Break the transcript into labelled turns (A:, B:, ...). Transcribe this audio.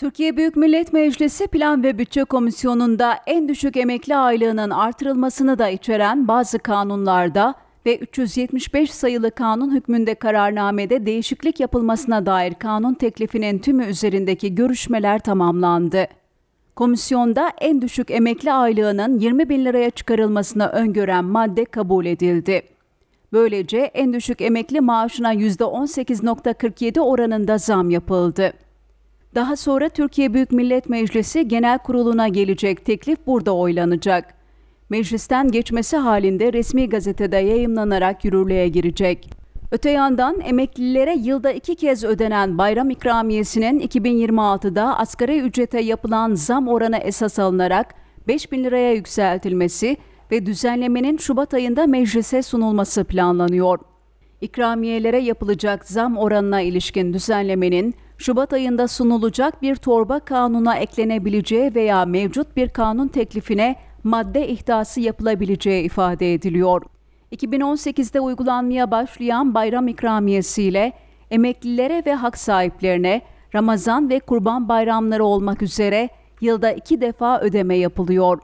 A: Türkiye Büyük Millet Meclisi Plan ve Bütçe Komisyonu'nda en düşük emekli aylığının artırılmasını da içeren bazı kanunlarda ve 375 sayılı kanun hükmünde kararnamede değişiklik yapılmasına dair kanun teklifinin tümü üzerindeki görüşmeler tamamlandı. Komisyonda en düşük emekli aylığının 20 bin liraya çıkarılmasını öngören madde kabul edildi. Böylece en düşük emekli maaşına %18.47 oranında zam yapıldı. Daha sonra Türkiye Büyük Millet Meclisi Genel Kurulu'na gelecek teklif burada oylanacak. Meclisten geçmesi halinde resmi gazetede yayımlanarak yürürlüğe girecek. Öte yandan emeklilere yılda iki kez ödenen bayram ikramiyesinin 2026'da asgari ücrete yapılan zam oranı esas alınarak 5 bin liraya yükseltilmesi ve düzenlemenin Şubat ayında meclise sunulması planlanıyor. İkramiyelere yapılacak zam oranına ilişkin düzenlemenin Şubat ayında sunulacak bir torba kanuna eklenebileceği veya mevcut bir kanun teklifine madde ihtası yapılabileceği ifade ediliyor. 2018'de uygulanmaya başlayan bayram ikramiyesiyle emeklilere ve hak sahiplerine Ramazan ve Kurban bayramları olmak üzere yılda iki defa ödeme yapılıyor.